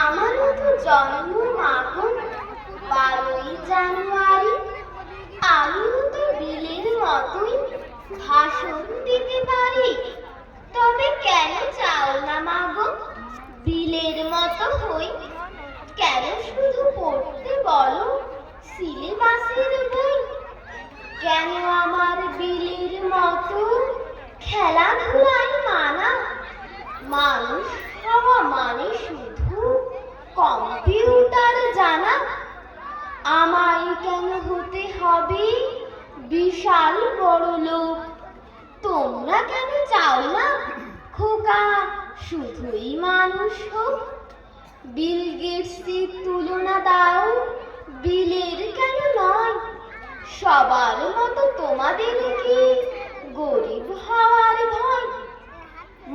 আমারও তো জন্ম মাগো বারোই জানুয়ারি। আমিও তো বিলের মতোই ভাষণ দিতে পারি। তবে কেন চাও না মাগো? বিলের মতো হই কেন শুধু পড়তে বলো সিলেবাসের বই? কেন আমার বিলের মতো খেলাধুলায় মানা মানুষ হওয়া মানে শুধু কম্পিউটার জানা, আমায় কেন হতে হবে? বিশাল বড় লোক, তোমরা কেন চাও না? খোকা, শুধুই মানুষ হোক। বিল গেটসের তুলনা দাও, বিলের কেন নয়? সবার মতো তোমাদের কি গরিব হওয়ার ভয়?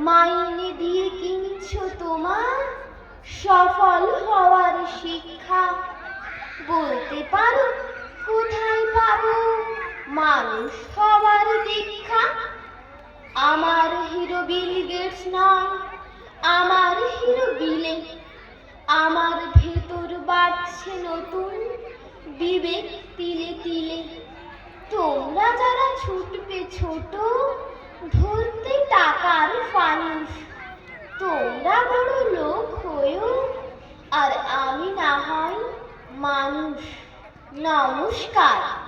মাইনে দিয়ে কিনছো তোমার? সফল হওয়ার শিক্ষা। বলতে পারো, কোথায় পাবো? মানুষ হওয়ার দীক্ষা। আমার হিরো বিল গেটস নয়, আমার হিরো বিলে। আমার ভেতর বাড়ছে নতুন বিবেক তিলে তিলে। তোমরা যারা ছুটবে ছোট, ধরতে টাকার ফানুস তোমরা বড় লোক হয়েও আর আমি না হয় মানুষ নমস্কার